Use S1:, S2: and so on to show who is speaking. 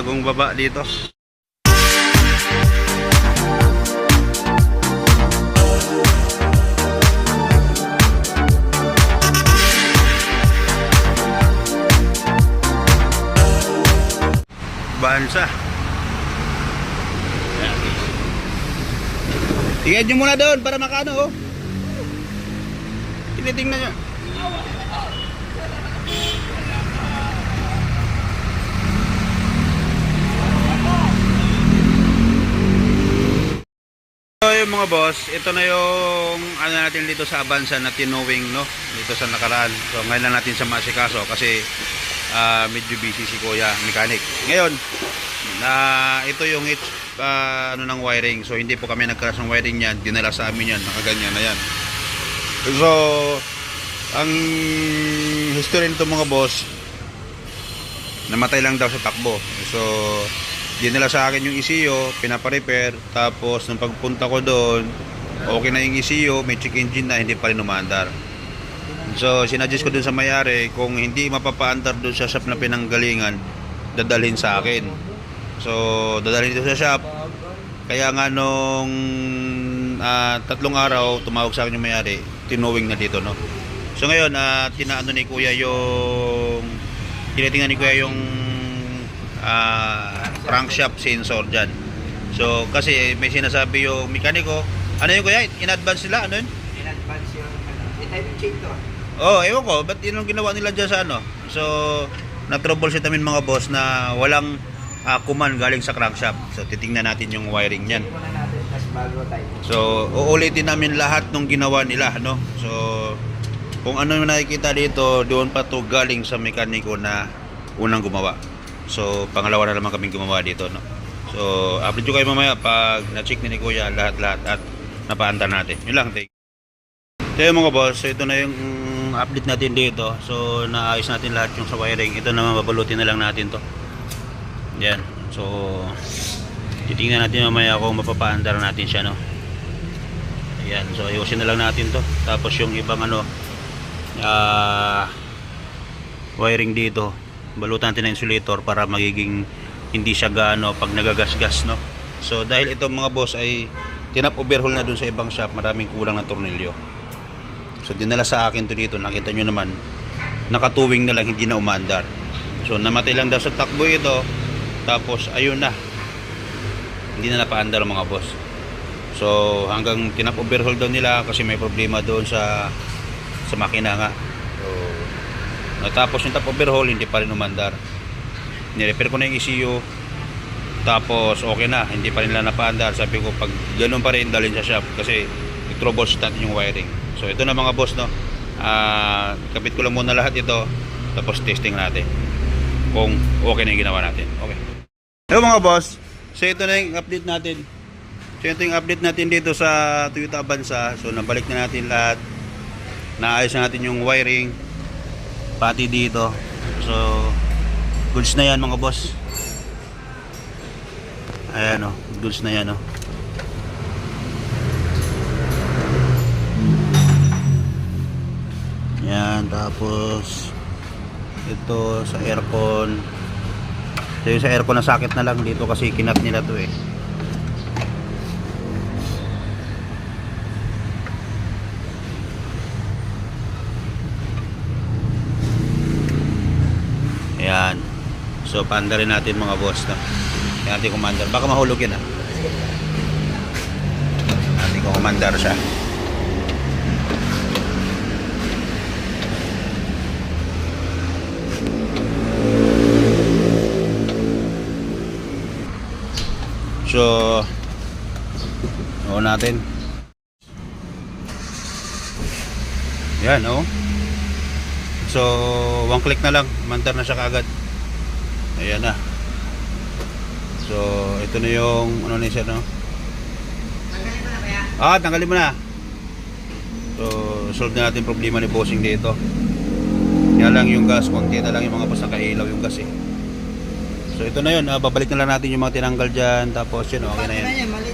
S1: bagong baba dito. Bansa. Tingnan nyo muna doon para makano oh. Tinitingnan nyo. Mga boss, ito na yung ano natin dito sa Avanza na tinowing no dito sa nakaraan. So ngayon lang natin sa masikaso kasi ah, medyo busy si Kuya mechanic. Ngayon, na ito yung H, ah, ano ng wiring. So hindi po kami nagcrash ng wiring niyan, dinala sa amin yan, nakaganyan na yan. So ang history nito mga boss, namatay lang daw sa takbo. So dinala sa akin yung ECU, pinapa-repair, tapos nung pagpunta ko doon, okay na yung ECU, may check engine na, hindi pa rin umandar. So, sinadjust ko dun sa mayari, kung hindi mapapaandar dun sa shop na pinanggalingan, dadalhin sa akin. So, dadalhin dito sa shop. Kaya nga nung ah, tatlong araw, tumawag sa akin yung mayari, tinuwing na dito, no? So, ngayon, uh, tinaano ni Kuya yung, tinitingnan ni Kuya yung ah, crankshaft sensor dyan. So, kasi may sinasabi yung mekaniko, ano yung Kuya? In advance nila? Ano yun?
S2: In advance yung ano. I-type check to.
S1: Oh, ewan ko, ba't yun ang ginawa nila dyan sa ano? So, na-troubleshoot namin mga boss na walang ah, kuman galing sa crankshaft. So, titingnan natin yung wiring niyan. So, uulitin namin lahat ng ginawa nila, no? So, kung ano yung nakikita dito, doon pa to galing sa mekaniko na unang gumawa. So, pangalawa na naman kaming gumawa dito, no? So, update ko kayo mamaya pag na-check ni ni Kuya lahat-lahat at napaanda natin. Yun lang, take. So, yun mga boss, so ito na yung update natin dito. So, naayos natin lahat yung sa wiring. Ito naman, babalutin na lang natin to. Yan. So, titingnan natin mamaya kung mapapaandar natin siya, no? Ayan, so ayusin na lang natin to. Tapos yung ibang ano, ah, wiring dito, balutan natin ng insulator para magiging hindi siya gaano pag nagagasgas, no? So dahil itong mga boss ay tinap overhaul na dun sa ibang shop, maraming kulang na tornilyo. So dinala sa akin to dito, nakita nyo naman, nakatuwing na lang, hindi na umandar. So namatay lang daw sa takbo ito, tapos ayun na, hindi na napaandar mga boss. So hanggang tinap overhaul daw nila kasi may problema doon sa sa makina nga. So natapos yung tap overhaul hindi pa rin umandar. Nirepair ko na yung ECU tapos okay na, hindi pa rin nila napaandar. Sabi ko pag ganun pa rin dalhin sa shop kasi i-troubleshoot natin yung wiring. So ito na mga boss no. Ah, kapit ko lang muna lahat ito tapos testing natin kung okay na yung ginawa natin. Okay. Hello mga boss. So ito na yung update natin. So ito yung update natin dito sa Toyota Avanza. So nabalik na natin lahat. Naayos na natin yung wiring. Pati dito. So goods na yan mga boss. Ayan o. Goods na yan o. Yan. Tapos ito sa aircon. So sa aircon na sakit na lang dito kasi kinat nila to eh. Ayan. So, paanda rin natin mga boss. No? Yan ating commander. Baka mahulog yan ah. Ating commander siya. So, oo natin. Yan, oh. So, one click na lang, mandar na siya kaagad. Ayan na. So, ito na yung ano ni siya, no?
S2: Tanggalin mo na kaya?
S1: Ah, tanggalin mo na. So, solve na natin problema ni bossing dito. Kaya lang yung gas, konti na lang yung mga boss nakailaw yung gas eh. So, ito na yun. ah, babalik na lang natin yung mga tinanggal dyan. Tapos yun, okay na
S2: mali